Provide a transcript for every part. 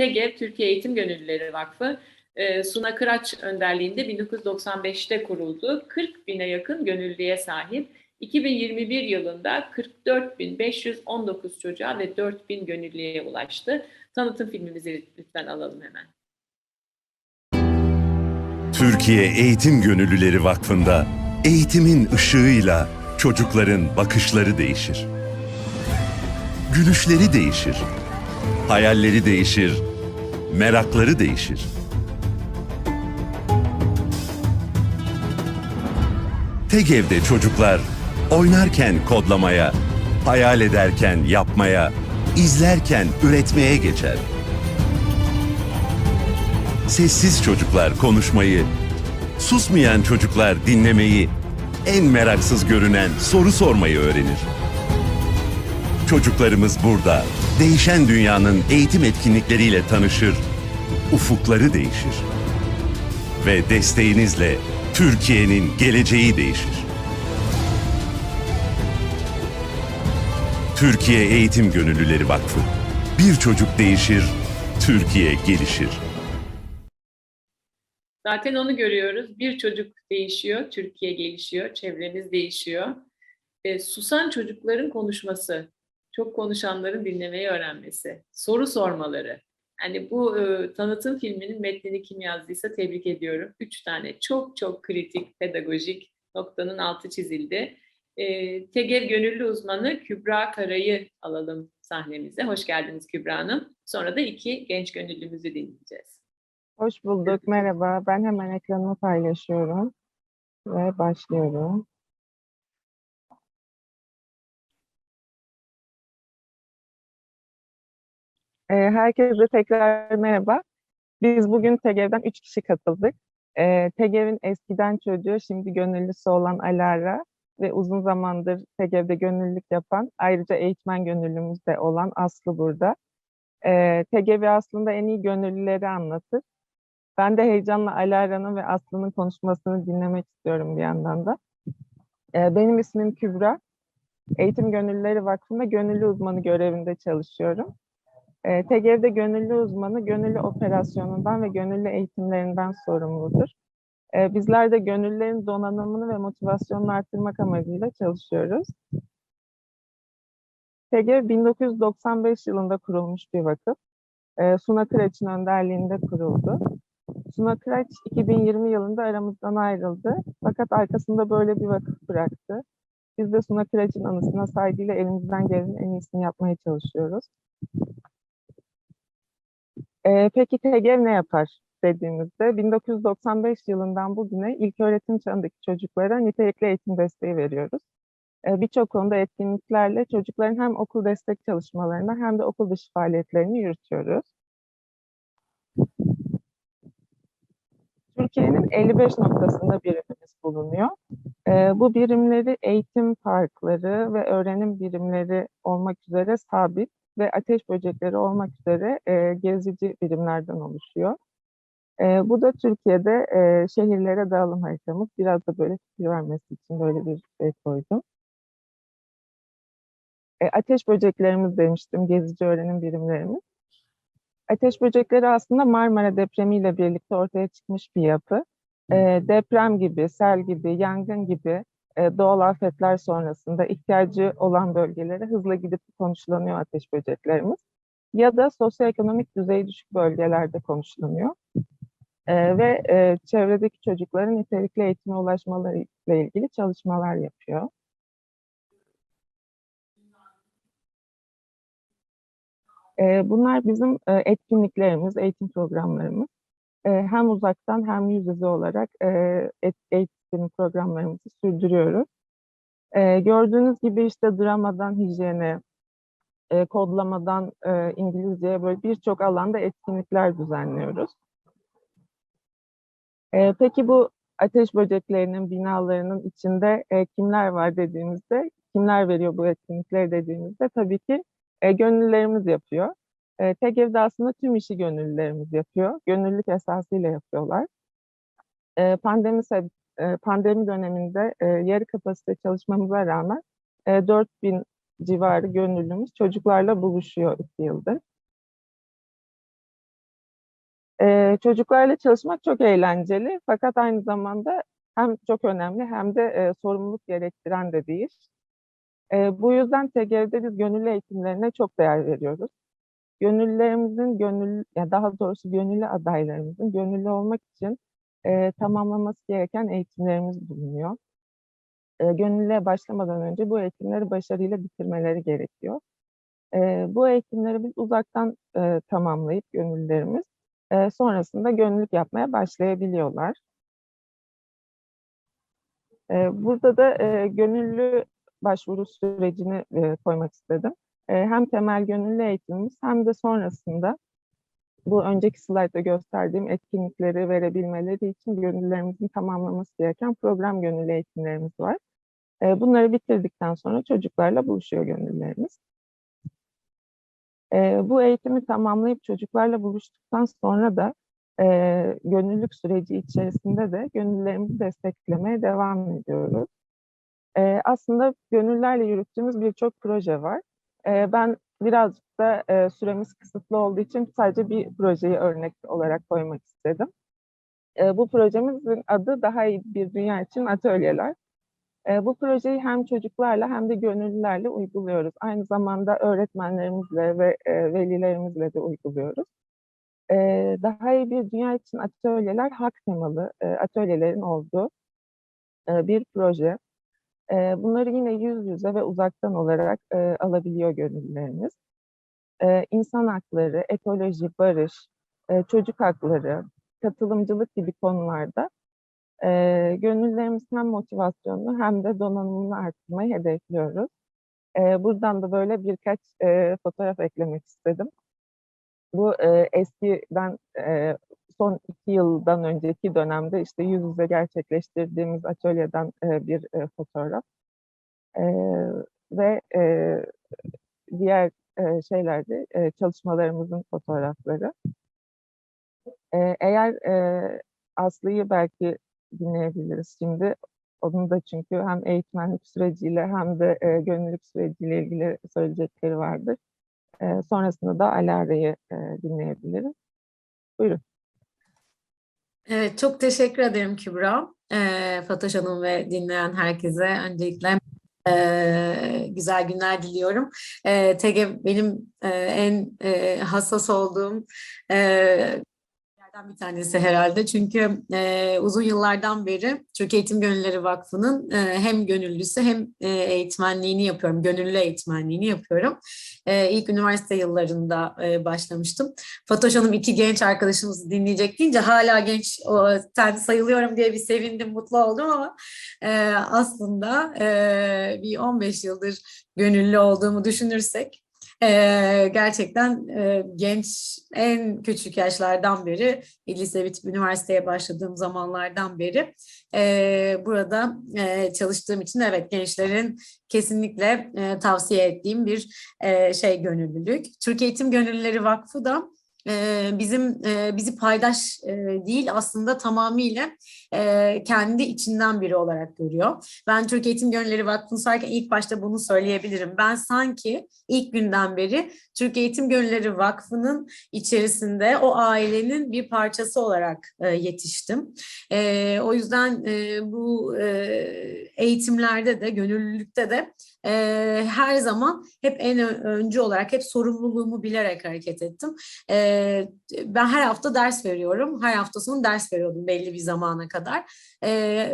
TEGEV, Türkiye Eğitim Gönüllüleri Vakfı, e, Suna Kıraç önderliğinde 1995'te kuruldu. 40 bine yakın gönüllüye sahip. 2021 yılında 44.519 çocuğa ve 4.000 gönüllüye ulaştı. Tanıtım filmimizi lütfen alalım hemen. Türkiye Eğitim Gönüllüleri Vakfı'nda eğitimin ışığıyla çocukların bakışları değişir. Gülüşleri değişir. Hayalleri değişir. Merakları değişir. TEGEV'de çocuklar oynarken kodlamaya, hayal ederken yapmaya, izlerken üretmeye geçer. Sessiz çocuklar konuşmayı, susmayan çocuklar dinlemeyi, en meraksız görünen soru sormayı öğrenir. Çocuklarımız burada, değişen dünyanın eğitim etkinlikleriyle tanışır, ufukları değişir. Ve desteğinizle Türkiye'nin geleceği değişir. Türkiye Eğitim Gönüllüleri Vakfı. Bir çocuk değişir, Türkiye gelişir. Zaten onu görüyoruz. Bir çocuk değişiyor, Türkiye gelişiyor, çevremiz değişiyor. E, susan çocukların konuşması, çok konuşanların dinlemeyi öğrenmesi, soru sormaları. Yani bu e, tanıtım filminin metnini kim yazdıysa tebrik ediyorum. Üç tane çok çok kritik pedagojik noktanın altı çizildi. E, TEGEV gönüllü uzmanı Kübra Kara'yı alalım sahnemize. Hoş geldiniz Kübra Hanım. Sonra da iki genç gönüllümüzü dinleyeceğiz. Hoş bulduk, merhaba. Ben hemen ekranımı paylaşıyorum ve başlıyorum. Ee, Herkese tekrar merhaba. Biz bugün TEGEV'den üç kişi katıldık. Ee, TEGEV'in eskiden çocuğu, şimdi gönüllüsü olan Alara ve uzun zamandır TEGEV'de gönüllülük yapan, ayrıca eğitmen gönüllümüz de olan Aslı burada. Ee, TEGEV'i aslında en iyi gönüllüleri anlatır. Ben de heyecanla Alara'nın ve Aslı'nın konuşmasını dinlemek istiyorum bir yandan da. Ee, benim ismim Kübra. Eğitim Gönüllüleri Vakfı'nda gönüllü uzmanı görevinde çalışıyorum. Ee, TGV'de gönüllü uzmanı gönüllü operasyonundan ve gönüllü eğitimlerinden sorumludur. Ee, bizler de gönüllülerin donanımını ve motivasyonunu arttırmak amacıyla çalışıyoruz. TGV 1995 yılında kurulmuş bir vakıf. Ee, Suna Kıraç'ın önderliğinde kuruldu. Suna Kıraç 2020 yılında aramızdan ayrıldı. Fakat arkasında böyle bir vakıf bıraktı. Biz de Suna Kıraç'ın anısına saygıyla elimizden gelenin en iyisini yapmaya çalışıyoruz. Ee, peki TGV ne yapar dediğimizde 1995 yılından bugüne ilk öğretim çağındaki çocuklara nitelikli eğitim desteği veriyoruz. Ee, Birçok konuda etkinliklerle çocukların hem okul destek çalışmalarını hem de okul dışı faaliyetlerini yürütüyoruz. Türkiye'nin 55 noktasında birimimiz bulunuyor. Ee, bu birimleri eğitim parkları ve öğrenim birimleri olmak üzere sabit ve ateş böcekleri olmak üzere e, gezici birimlerden oluşuyor. E, bu da Türkiye'de e, şehirlere dağılım haritamız. Biraz da böyle fikir vermesi için böyle bir şey koydum. E, ateş böceklerimiz demiştim, gezici öğrenim birimlerimiz. Ateş böcekleri aslında Marmara depremiyle birlikte ortaya çıkmış bir yapı. E, deprem gibi, sel gibi, yangın gibi doğal afetler sonrasında ihtiyacı olan bölgelere hızla gidip konuşlanıyor ateş böceklerimiz. Ya da sosyoekonomik düzeyi düşük bölgelerde konuşlanıyor. E, ve e, çevredeki çocukların nitelikli eğitime ulaşmaları ile ilgili çalışmalar yapıyor. E, bunlar bizim e, etkinliklerimiz, eğitim programlarımız. E, hem uzaktan hem yüz yüze olarak e, eğitim programlarımızı sürdürüyoruz. E, gördüğünüz gibi işte dramadan hijyene, e, kodlamadan e, İngilizceye böyle birçok alanda etkinlikler düzenliyoruz. E, peki bu ateş böceklerinin binalarının içinde e, kimler var dediğimizde, kimler veriyor bu etkinlikleri dediğimizde tabii ki e, gönüllülerimiz yapıyor. E, TEGEV'de aslında tüm işi gönüllülerimiz yapıyor. Gönüllülük esasıyla yapıyorlar. E, pandemi e, pandemi döneminde e, yarı kapasite çalışmamıza rağmen e, 4000 civarı gönüllümüz çocuklarla buluşuyor iki yıldır. Ee, çocuklarla çalışmak çok eğlenceli fakat aynı zamanda hem çok önemli hem de e, sorumluluk gerektiren de bir iş. Ee, bu yüzden TGV'de biz gönüllü eğitimlerine çok değer veriyoruz. Gönüllülerimizin gönüllü, ya daha doğrusu gönüllü adaylarımızın gönüllü olmak için e, tamamlaması gereken eğitimlerimiz bulunuyor. E, gönüllüye başlamadan önce bu eğitimleri başarıyla bitirmeleri gerekiyor. E, bu eğitimleri biz uzaktan e, tamamlayıp gönüllülerimiz e, sonrasında gönüllülük yapmaya başlayabiliyorlar. E, burada da e, gönüllü başvuru sürecini e, koymak istedim. E, hem temel gönüllü eğitimimiz hem de sonrasında bu önceki slaytta gösterdiğim etkinlikleri verebilmeleri için gönüllülerimizin tamamlaması gereken program gönüllü eğitimlerimiz var. E, bunları bitirdikten sonra çocuklarla buluşuyor gönüllülerimiz. E, bu eğitimi tamamlayıp çocuklarla buluştuktan sonra da e, gönüllülük süreci içerisinde de gönüllülerimizi desteklemeye devam ediyoruz. Aslında gönüllerle yürüttüğümüz birçok proje var. E, ben birazcık da e, süremiz kısıtlı olduğu için sadece bir projeyi örnek olarak koymak istedim. E, bu projemizin adı Daha iyi bir Dünya için Atölyeler. E, bu projeyi hem çocuklarla hem de gönüllülerle uyguluyoruz. Aynı zamanda öğretmenlerimizle ve e, velilerimizle de uyguluyoruz. Daha iyi bir Dünya için Atölyeler hak temalı e, atölyelerin olduğu bir proje. E, bunları yine yüz yüze ve uzaktan olarak e, alabiliyor gönüllülerimiz. E, insan hakları, ekoloji, barış, e, çocuk hakları, katılımcılık gibi konularda e, gönüllülerimizin hem motivasyonunu hem de donanımını arttırmayı hedefliyoruz. E, buradan da böyle birkaç e, fotoğraf eklemek istedim. Bu e, eskiden e, son iki yıldan önceki dönemde işte yüz yüze gerçekleştirdiğimiz atölyeden e, bir e, fotoğraf. E, ve e, diğer e, şeylerde e, çalışmalarımızın fotoğrafları. E, eğer e, Aslı'yı belki dinleyebiliriz şimdi. Onun da çünkü hem eğitmenlik süreciyle hem de e, gönüllülük süreciyle ilgili söyleyecekleri vardır. E, sonrasında da Alara'yı e, dinleyebiliriz. Buyurun. Evet, çok teşekkür ederim Kübra. Ee, Fatoş Hanım ve dinleyen herkese öncelikle e, güzel günler diliyorum. E, TG benim e, en e, hassas olduğum e, yerlerden bir tanesi herhalde. Çünkü e, uzun yıllardan beri Türk Eğitim Gönülleri Vakfı'nın e, hem gönüllüsü hem e, eğitmenliğini yapıyorum. Gönüllü eğitmenliğini yapıyorum. E, ilk üniversite yıllarında e, başlamıştım. Fatoş Hanım iki genç arkadaşımızı dinleyecek deyince hala genç o, sen sayılıyorum diye bir sevindim, mutlu oldum ama e, aslında e, bir 15 yıldır gönüllü olduğumu düşünürsek e, gerçekten e, genç en küçük yaşlardan beri lise bitip üniversiteye başladığım zamanlardan beri e, burada e, çalıştığım için evet gençlerin kesinlikle e, tavsiye ettiğim bir e, şey gönüllülük. Türk Eğitim Gönüllüleri Vakfı da e, bizim e, bizi paydaş e, değil aslında tamamıyla e, kendi içinden biri olarak görüyor. Ben Türk Eğitim Gönülleri Vakfı'nı sayarken ilk başta bunu söyleyebilirim. Ben sanki ilk günden beri Türk Eğitim Gönülleri Vakfı'nın içerisinde o ailenin bir parçası olarak e, yetiştim. O yüzden bu eğitimlerde de gönüllülükte de e, her zaman hep en öncü olarak hep sorumluluğumu bilerek hareket ettim. E, ben her hafta ders veriyorum. Her hafta sonu ders veriyordum belli bir zamana kadar. E,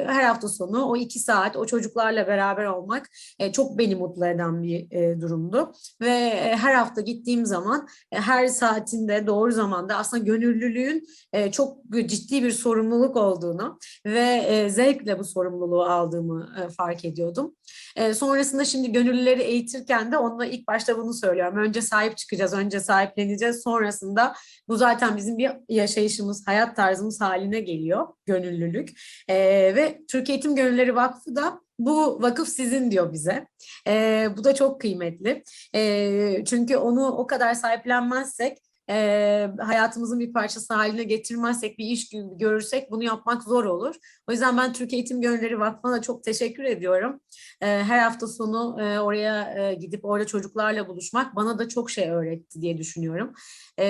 her hafta sonu o iki saat o çocuklarla beraber olmak e, çok beni mutlu eden bir e, durumdu. Ve e, her hafta gittiğim zaman e, her saatinde doğru zamanda aslında gönüllülüğün e, çok ciddi bir sorumluluk olduğunu ve e, zevkle bu sorumluluğu aldığımı e, fark ediyordum. E, sonrasında şimdi gönüllüleri eğitirken de onunla ilk başta bunu söylüyorum. Önce sahip çıkacağız, önce sahipleneceğiz. Sonrasında bu zaten bizim bir yaşayışımız, hayat tarzımız haline geliyor gönüllülük. E, ve Türk Eğitim Gönülleri Vakfı da bu vakıf sizin diyor bize. E, bu da çok kıymetli. E, çünkü onu o kadar sahiplenmezsek e, hayatımızın bir parçası haline getirmezsek, bir iş görürsek bunu yapmak zor olur. O yüzden ben Türk Eğitim Gönülleri Vakfı'na da çok teşekkür ediyorum. E, her hafta sonu e, oraya e, gidip orada çocuklarla buluşmak bana da çok şey öğretti diye düşünüyorum. E,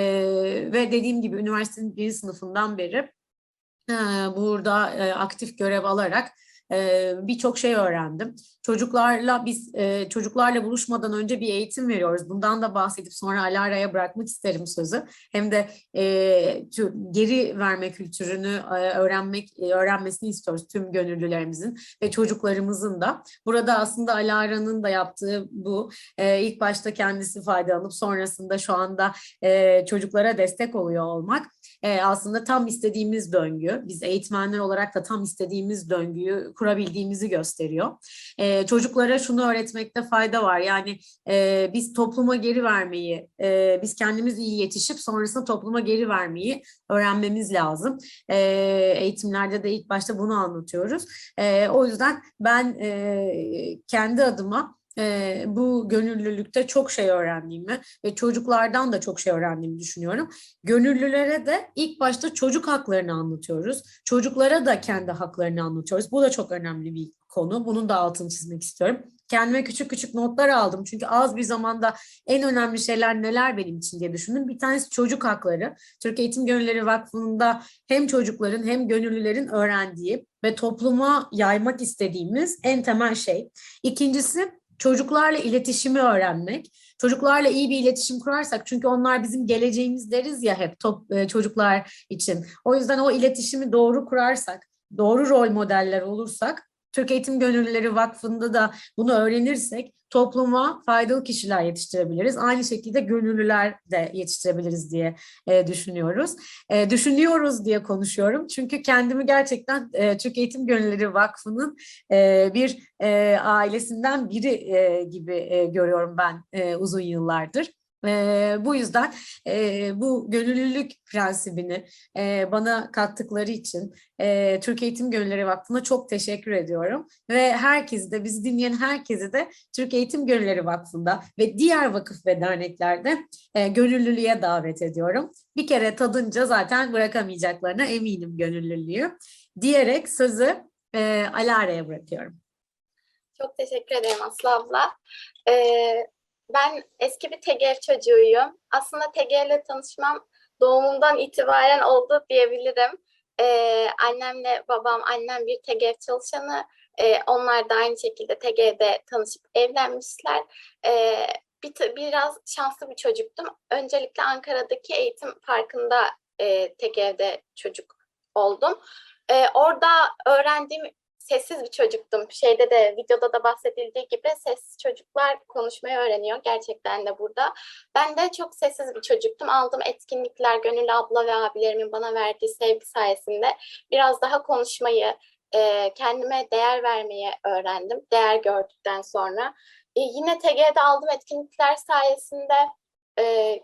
ve dediğim gibi üniversitenin birinci sınıfından beri e, burada e, aktif görev alarak e, birçok şey öğrendim. Çocuklarla biz çocuklarla buluşmadan önce bir eğitim veriyoruz. Bundan da bahsedip sonra Alara'ya bırakmak isterim sözü. Hem de geri verme kültürünü öğrenmek öğrenmesini istiyoruz tüm gönüllülerimizin ve çocuklarımızın da. Burada aslında Alara'nın da yaptığı bu. İlk başta kendisi faydalanıp sonrasında şu anda çocuklara destek oluyor olmak e, aslında tam istediğimiz döngü. Biz eğitmenler olarak da tam istediğimiz döngüyü kurabildiğimizi gösteriyor. E, çocuklara şunu öğretmekte fayda var. Yani e, biz topluma geri vermeyi, e, biz kendimiz iyi yetişip sonrasında topluma geri vermeyi öğrenmemiz lazım. E, eğitimlerde de ilk başta bunu anlatıyoruz. E, o yüzden ben e, kendi adıma e, bu gönüllülükte çok şey öğrendiğimi ve çocuklardan da çok şey öğrendiğimi düşünüyorum. Gönüllülere de ilk başta çocuk haklarını anlatıyoruz. Çocuklara da kendi haklarını anlatıyoruz. Bu da çok önemli bir konu. Bunun da altını çizmek istiyorum. Kendime küçük küçük notlar aldım. Çünkü az bir zamanda en önemli şeyler neler benim için diye düşündüm. Bir tanesi çocuk hakları. Türk Eğitim Gönülleri Vakfı'nda hem çocukların hem gönüllülerin öğrendiği ve topluma yaymak istediğimiz en temel şey. İkincisi çocuklarla iletişimi öğrenmek. Çocuklarla iyi bir iletişim kurarsak çünkü onlar bizim geleceğimiz deriz ya hep top, e, çocuklar için. O yüzden o iletişimi doğru kurarsak, doğru rol modeller olursak Türk Eğitim Gönüllüleri Vakfı'nda da bunu öğrenirsek topluma faydalı kişiler yetiştirebiliriz. Aynı şekilde gönüllüler de yetiştirebiliriz diye e, düşünüyoruz. E, düşünüyoruz diye konuşuyorum. Çünkü kendimi gerçekten e, Türk Eğitim Gönüllüleri Vakfı'nın e, bir e, ailesinden biri e, gibi e, görüyorum ben e, uzun yıllardır. E, bu yüzden e, bu gönüllülük prensibini e, bana kattıkları için e, Türk Eğitim Gönülleri Vakfı'na çok teşekkür ediyorum. Ve herkesi de, bizi dinleyen herkesi de Türk Eğitim Gönülleri Vakfı'nda ve diğer vakıf ve derneklerde e, gönüllülüğe davet ediyorum. Bir kere tadınca zaten bırakamayacaklarına eminim gönüllülüğü. Diyerek sözü e, Alara'ya bırakıyorum. Çok teşekkür ederim Aslı abla. Ee, ben eski bir TGV çocuğuyum. Aslında TGV ile tanışmam doğumumdan itibaren oldu diyebilirim. Ee, annemle babam, annem bir TGV çalışanı. Ee, onlar da aynı şekilde TGV'de tanışıp evlenmişler. Ee, bir, biraz şanslı bir çocuktum. Öncelikle Ankara'daki eğitim parkında e, TGV'de çocuk oldum. Ee, orada öğrendiğim sessiz bir çocuktum. Şeyde de videoda da bahsedildiği gibi sessiz çocuklar konuşmayı öğreniyor gerçekten de burada. Ben de çok sessiz bir çocuktum. Aldığım etkinlikler, Gönül abla ve abilerimin bana verdiği sevgi sayesinde biraz daha konuşmayı, e, kendime değer vermeyi öğrendim. Değer gördükten sonra. E, yine TG'de aldığım etkinlikler sayesinde e,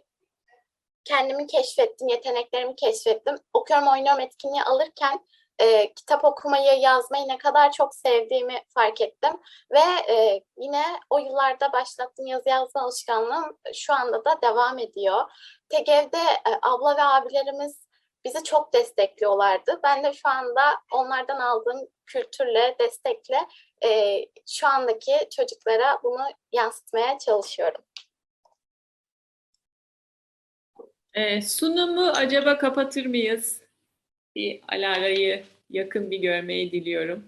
kendimi keşfettim, yeteneklerimi keşfettim. Okuyorum, oynuyorum etkinliği alırken e, kitap okumayı, yazmayı ne kadar çok sevdiğimi fark ettim. Ve e, yine o yıllarda başlattığım yazı yazma alışkanlığım şu anda da devam ediyor. TGV'de e, abla ve abilerimiz bizi çok destekliyorlardı. Ben de şu anda onlardan aldığım kültürle, destekle e, şu andaki çocuklara bunu yansıtmaya çalışıyorum. Ee, sunumu acaba kapatır mıyız? Bir Alara'yı yakın bir görmeyi diliyorum.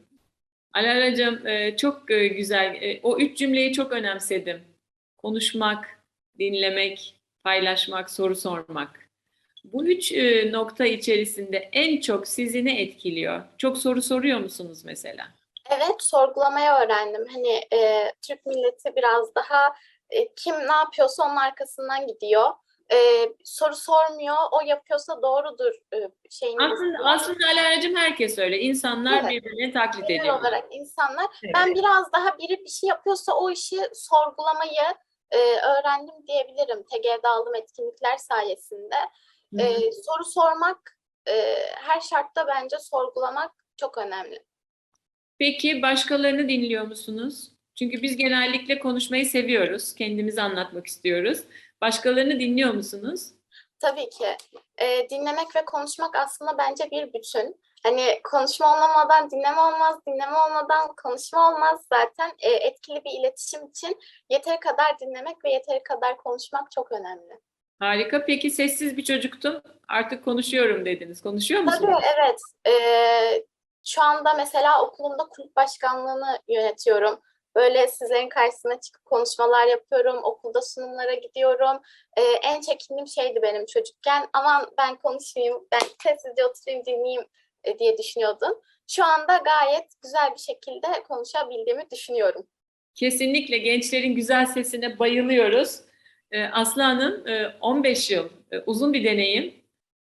Alara'cığım e, çok e, güzel. E, o üç cümleyi çok önemsedim. Konuşmak, dinlemek, paylaşmak, soru sormak. Bu üç nokta içerisinde en çok sizi ne etkiliyor? Çok soru soruyor musunuz mesela? Evet, sorgulamayı öğrendim. Hani e, Türk milleti biraz daha e, kim ne yapıyorsa onun arkasından gidiyor. E, soru sormuyor, o yapıyorsa doğrudur e, şeyini Aslında, aslında Alara'cığım herkes öyle. İnsanlar Evet. birbirini taklit Genel ediyor. olarak insanlar. Ben biraz daha biri bir şey yapıyorsa o işi sorgulamayı e, öğrendim diyebilirim. TGV'de aldığım etkinlikler sayesinde. Hı hı. E, soru sormak, e, her şartta bence sorgulamak çok önemli. Peki başkalarını dinliyor musunuz? Çünkü biz genellikle konuşmayı seviyoruz. Kendimizi anlatmak istiyoruz. Başkalarını dinliyor musunuz? Tabii ki. Ee, dinlemek ve konuşmak aslında bence bir bütün. Hani konuşma olmadan dinleme olmaz, dinleme olmadan konuşma olmaz. Zaten e, etkili bir iletişim için yeteri kadar dinlemek ve yeteri kadar konuşmak çok önemli. Harika. Peki sessiz bir çocuktun. Artık konuşuyorum dediniz. Konuşuyor musunuz? Tabii evet. Ee, şu anda mesela okulumda kulüp başkanlığını yönetiyorum. Böyle sizlerin karşısına çıkıp konuşmalar yapıyorum. Okulda sunumlara gidiyorum. Ee, en çekindiğim şeydi benim çocukken. Aman ben konuşmayayım, ben sessizce oturayım dinleyeyim e, diye düşünüyordum. Şu anda gayet güzel bir şekilde konuşabildiğimi düşünüyorum. Kesinlikle gençlerin güzel sesine bayılıyoruz. Ee, Aslan'ın e, 15 yıl e, uzun bir deneyim.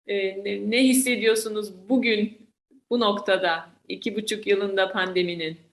E, ne, ne hissediyorsunuz bugün bu noktada iki buçuk yılında pandeminin?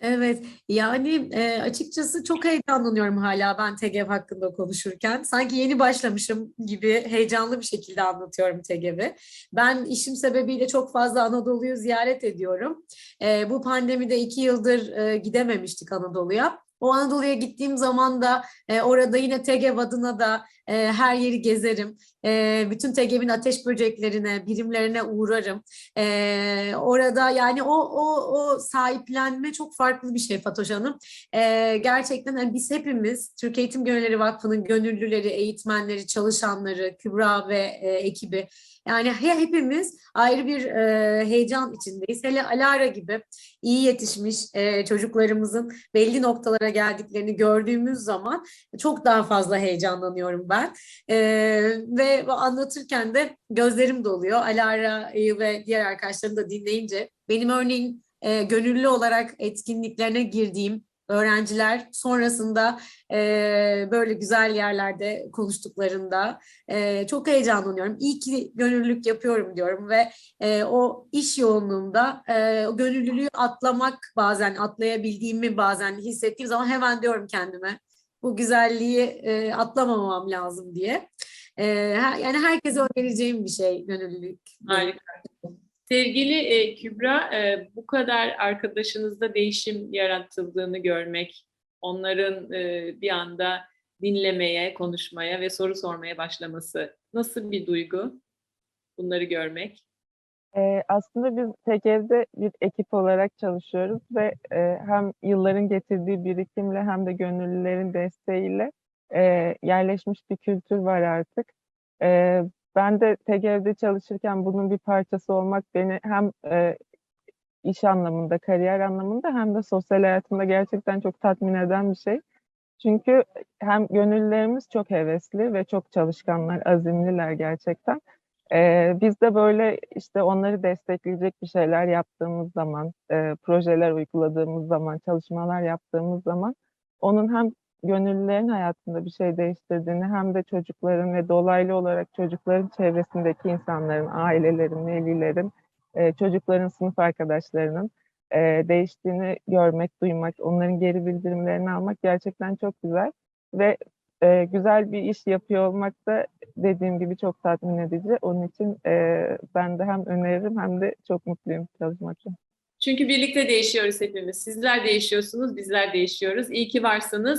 Evet, yani e, açıkçası çok heyecanlanıyorum hala ben TEGEV hakkında konuşurken. Sanki yeni başlamışım gibi heyecanlı bir şekilde anlatıyorum TEGEV'i. Ben işim sebebiyle çok fazla Anadolu'yu ziyaret ediyorum. E, bu pandemide iki yıldır e, gidememiştik Anadolu'ya. O Anadolu'ya gittiğim zaman da e, orada yine TEGEV adına da e, her yeri gezerim. E, bütün TEGEV'in ateş böceklerine, birimlerine uğrarım. Ee, orada yani o o o sahiplenme çok farklı bir şey Fatoş Hanım. Ee, gerçekten hani biz hepimiz Türk Eğitim Gönülleri Vakfı'nın gönüllüleri, eğitmenleri, çalışanları, Kübra ve e, ekibi yani he- hepimiz ayrı bir e, heyecan içindeyiz. Hele Alara gibi iyi yetişmiş e, çocuklarımızın belli noktalara geldiklerini gördüğümüz zaman çok daha fazla heyecanlanıyorum ben. E, ve anlatırken de gözlerim doluyor. Alara'yı ve diğer arkadaşlarını da dinleyince benim örneğin e, gönüllü olarak etkinliklerine girdiğim öğrenciler sonrasında e, böyle güzel yerlerde konuştuklarında e, çok heyecanlanıyorum. İyi ki gönüllülük yapıyorum diyorum ve e, o iş yoğunluğunda e, o gönüllülüğü atlamak bazen atlayabildiğimi bazen hissettiğim zaman hemen diyorum kendime bu güzelliği e, atlamamam lazım diye. E, her- yani herkese önereceğim bir şey gönüllülük. Harika. Sevgili e, Kübra, e, bu kadar arkadaşınızda değişim yaratıldığını görmek, onların e, bir anda dinlemeye, konuşmaya ve soru sormaya başlaması nasıl bir duygu? Bunları görmek. Ee, aslında biz tek evde bir ekip olarak çalışıyoruz ve e, hem yılların getirdiği birikimle hem de gönüllülerin desteğiyle e, yerleşmiş bir kültür var artık. E, ben de TGV'de çalışırken bunun bir parçası olmak beni hem e, iş anlamında, kariyer anlamında hem de sosyal hayatımda gerçekten çok tatmin eden bir şey. Çünkü hem gönüllülerimiz çok hevesli ve çok çalışkanlar, azimliler gerçekten. Ee, biz de böyle işte onları destekleyecek bir şeyler yaptığımız zaman, e, projeler uyguladığımız zaman, çalışmalar yaptığımız zaman onun hem gönüllülerin hayatında bir şey değiştirdiğini hem de çocukların ve dolaylı olarak çocukların çevresindeki insanların, ailelerin, velilerin, e, çocukların sınıf arkadaşlarının e, değiştiğini görmek, duymak, onların geri bildirimlerini almak gerçekten çok güzel ve e, güzel bir iş yapıyor olmak da dediğim gibi çok tatmin edici. Onun için e, ben de hem öneririm hem de çok mutluyum çalışmaktan. Çünkü birlikte değişiyoruz hepimiz. Sizler değişiyorsunuz, bizler değişiyoruz. İyi ki varsınız.